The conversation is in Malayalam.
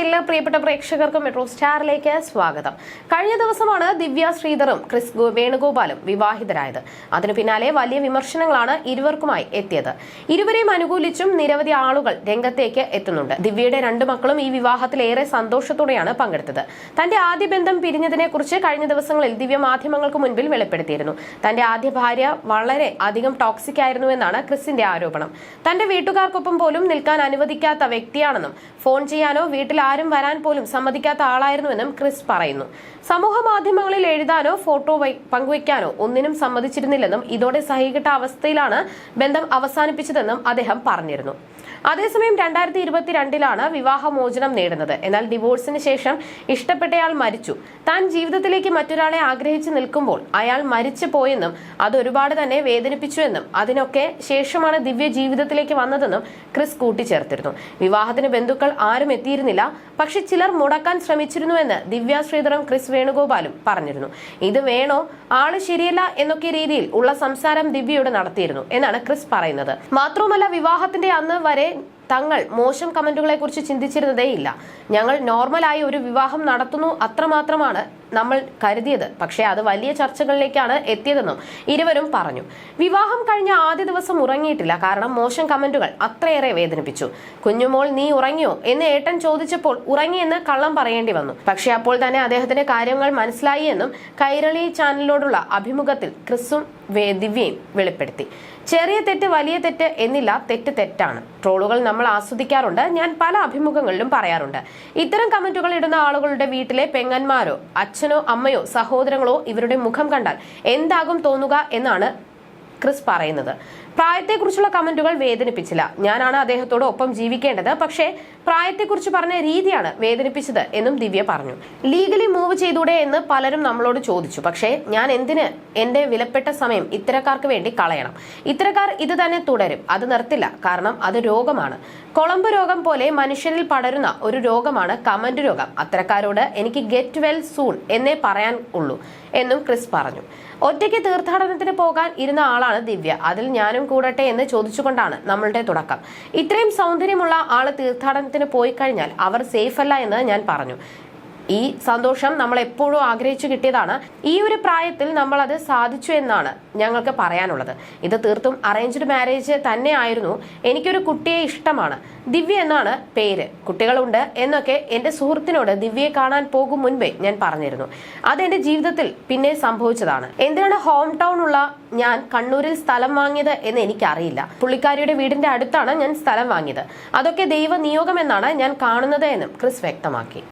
എല്ലാ പ്രിയപ്പെട്ട പ്രേക്ഷകർക്കും മെട്രോ സ്റ്റാറിലേക്ക് സ്വാഗതം. കഴിഞ്ഞ ദിവസമാണ് ദിവ്യ ശ്രീധറും ക്രിസ് വേണുഗോപാലും വിവാഹിതരായത്. അതിനു പിന്നാലെ വലിയ വിമർശനങ്ങളാണ് ഇരുവർക്കുമായി എത്തിയത്. ഇരുവരെയും അനുകൂലിച്ചും നിരവധി ആളുകൾ രംഗത്തേക്ക് എത്തുന്നുണ്ട്. ദിവ്യയുടെ രണ്ടു മക്കളും ഈ വിവാഹത്തിൽ ഏറെ സന്തോഷത്തോടെയാണ് പങ്കെടുത്തത്. തന്റെ ആദ്യ ബന്ധം പിരിഞ്ഞതിനെ കുറിച്ച് കഴിഞ്ഞ ദിവസങ്ങളിൽ ദിവ്യ മാധ്യമങ്ങൾക്ക് മുൻപിൽ വെളിപ്പെടുത്തിയിരുന്നു. തന്റെ ആദ്യ ഭാര്യ വളരെ അധികം ടോക്സിക് ആയിരുന്നു എന്നാണ് ക്രിസിന്റെ ആരോപണം. തന്റെ വീട്ടുകാർക്കൊപ്പം പോലും നിൽക്കാൻ അനുവദിക്കാത്ത വ്യക്തിയാണെന്നും ഫോൺ ചെയ്യാനോ വീട്ടിൽ ആരും വരാൻ പോലും സമ്മതിക്കാത്ത ആളായിരുന്നുവെന്നും ക്രിസ് പറയുന്നു. സമൂഹ മാധ്യമങ്ങളിൽ എഴുതാനോ ഫോട്ടോ പങ്കുവയ്ക്കാനോ ഒന്നിനും സമ്മതിച്ചിരുന്നില്ലെന്നും ഇതോടെ സഹികെട്ട അവസ്ഥയിലാണ് ബന്ധം അവസാനിപ്പിച്ചതെന്നും അദ്ദേഹം പറഞ്ഞിരുന്നു. അതേസമയം രണ്ടായിരത്തി ഇരുപത്തിരണ്ടിലാണ് വിവാഹമോചനം നേടുന്നത്. എന്നാൽ ഡിവോഴ്സിന് ശേഷം ഇഷ്ടപ്പെട്ടയാൾ മരിച്ചു. താൻ ജീവിതത്തിലേക്ക് മറ്റൊരാളെ ആഗ്രഹിച്ചു നിൽക്കുമ്പോൾ അയാൾ മരിച്ചു പോയെന്നും അത് ഒരുപാട് തന്നെ വേദനിപ്പിച്ചുവെന്നും അതിനൊക്കെ ശേഷമാണ് ദിവ്യ ജീവിതത്തിലേക്ക് വന്നതെന്നും ക്രിസ് കൂട്ടിച്ചേർത്തിരുന്നു. വിവാഹത്തിന് ബന്ധുക്കൾ ആരും എത്തിയിരുന്നില്ല. പക്ഷെ ചിലർ മുടക്കാൻ ശ്രമിച്ചിരുന്നുവെന്ന് ദിവ്യ ശ്രീധറും ക്രിസ് വേണുഗോപാലും പറഞ്ഞിരുന്നു. ഇത് വേണോ? ആൾ ശരിയല്ല എന്നൊക്കെ രീതിയിൽ ഉള്ള സംസാരം ദിവ്യയോട് നടത്തിയിരുന്നു എന്നാണ് ക്രിസ് പറയുന്നത്. മാത്രവുമല്ല വിവാഹത്തിന്റെ അന്ന് വരെ തങ്ങൾ മോശം കമന്റുകളെ കുറിച്ച് ചിന്തിച്ചിരുന്നതേയില്ല. ഞങ്ങൾ നോർമലായി ഒരു വിവാഹം നടത്തുന്നു അത്രമാത്രമാണ് നമ്മൾ കരുതിയത്. പക്ഷേ അത് വലിയ ചർച്ചകളിലേക്കാണ് എത്തിയതെന്നും ഇരുവരും പറഞ്ഞു. വിവാഹം കഴിഞ്ഞ ആദ്യ ദിവസം ഉറങ്ങിയിട്ടില്ല. കാരണം മോശം കമന്റുകൾ അത്രയേറെ വേദനിപ്പിച്ചു. കുഞ്ഞുമോൾ നീ ഉറങ്ങിയോ? എന്ന് ഏട്ടൻ ചോദിച്ചപ്പോൾ ഉറങ്ങിയെന്ന് കള്ളം പറയേണ്ടി വന്നു. പക്ഷേ അപ്പോൾ തന്നെ അദ്ദേഹത്തിന്റെ കാര്യങ്ങൾ മനസ്സിലായി എന്നും കൈരളി ചാനലിനോടുള്ള അഭിമുഖത്തിൽ ക്രിസും ദിവ്യയും വെളിപ്പെടുത്തി. ചെറിയ തെറ്റ് വലിയ തെറ്റ് എന്നില്ല. തെറ്റ് തെറ്റാണ്. ട്രോളുകൾ നമ്മൾ ആസ്വദിക്കാറുണ്ട്. ഞാൻ പല അഭിമുഖങ്ങളിലും പറയാറുണ്ട്. ഇത്തരം കമന്റുകൾ ഇടുന്ന ആളുകളുടെ വീട്ടിലെ പെങ്ങന്മാരോ അച്ഛനോ അമ്മയോ സഹോദരങ്ങളോ ഇവരുടെ മുഖം കണ്ടാൽ എന്താകും തോന്നുക എന്നാണ് ക്രിസ് പറയുന്നത്. പ്രായത്തെക്കുറിച്ചുള്ള കമന്റുകൾ വേദനിപ്പിച്ചില്ല. ഞാനാണ് അദ്ദേഹത്തോട് ഒപ്പം ജീവിക്കേണ്ടത്. പക്ഷേ പ്രായത്തെക്കുറിച്ച് പറഞ്ഞ രീതിയാണ് വേദനിപ്പിച്ചത് എന്നും ദിവ്യ പറഞ്ഞു. ലീഗലി മൂവ് ചെയ്തൂടെ എന്ന് പലരും നമ്മളോട് ചോദിച്ചു. പക്ഷേ ഞാൻ എന്തിന് എന്റെ വിലപ്പെട്ട സമയം ഇത്തരക്കാർക്ക് വേണ്ടി കളയണം? ഇത്തരക്കാർ ഇത് തന്നെ തുടരും. അത് നിർത്തില്ല. കാരണം അത് രോഗമാണ്. കൊളമ്പ് രോഗം പോലെ മനുഷ്യരിൽ പടരുന്ന ഒരു രോഗമാണ് കമന്റ് രോഗം. അത്തരക്കാരോട് എനിക്ക് ഗെറ്റ് വെൽ സൂൺ എന്നേ പറയാൻ ഉള്ളൂ എന്നും ക്രിസ് പറഞ്ഞു. ഒറ്റയ്ക്ക് തീർത്ഥാടനത്തിന് പോകാൻ ഇരുന്ന ആളാണ് ദിവ്യ. അതിൽ ഞാനും കൂടട്ടെ എന്ന് ചോദിച്ചുകൊണ്ടാണ് നമ്മളുടെ തുടക്കം. ഇത്രയും സൗന്ദര്യമുള്ള ആൾ തീർത്ഥാടനത്തിന് പോയി കഴിഞ്ഞാൽ അവർ സേഫ് അല്ല എന്ന് ഞാൻ പറഞ്ഞു. ഈ സന്തോഷം നമ്മൾ എപ്പോഴും ആഗ്രഹിച്ചു കിട്ടിയതാണ്. ഈ ഒരു പ്രായത്തിൽ നമ്മൾ അത് സാധിച്ചു എന്നാണ് ഞങ്ങൾക്ക് പറയാനുള്ളത്. ഇത് തീർത്തും അറേഞ്ച്ഡ് മാരേജ് തന്നെ ആയിരുന്നു എനിക്കൊരു കുട്ടിയെ ഇഷ്ടമാണ്. ദിവ്യ എന്നാണ് പേര്. കുട്ടികളുണ്ട് എന്നൊക്കെ എന്റെ സുഹൃത്തിനോട് ദിവ്യയെ കാണാൻ പോകും മുൻപേ ഞാൻ പറഞ്ഞിരുന്നു. അത് എന്റെ ജീവിതത്തിൽ പിന്നെ സംഭവിച്ചതാണ്. എന്തിനാണ് ഹോം ടൗൺ ഉള്ള ഞാൻ കണ്ണൂരിൽ സ്ഥലം വാങ്ങിയത് എന്ന് എനിക്കറിയില്ല. പുള്ളിക്കാരിയുടെ വീടിന്റെ അടുത്താണ് ഞാൻ സ്ഥലം വാങ്ങിയത്. അതൊക്കെ ദൈവ നിയോഗമെന്നാണ് ഞാൻ കാണുന്നത് എന്നും ക്രിസ് വ്യക്തമാക്കി.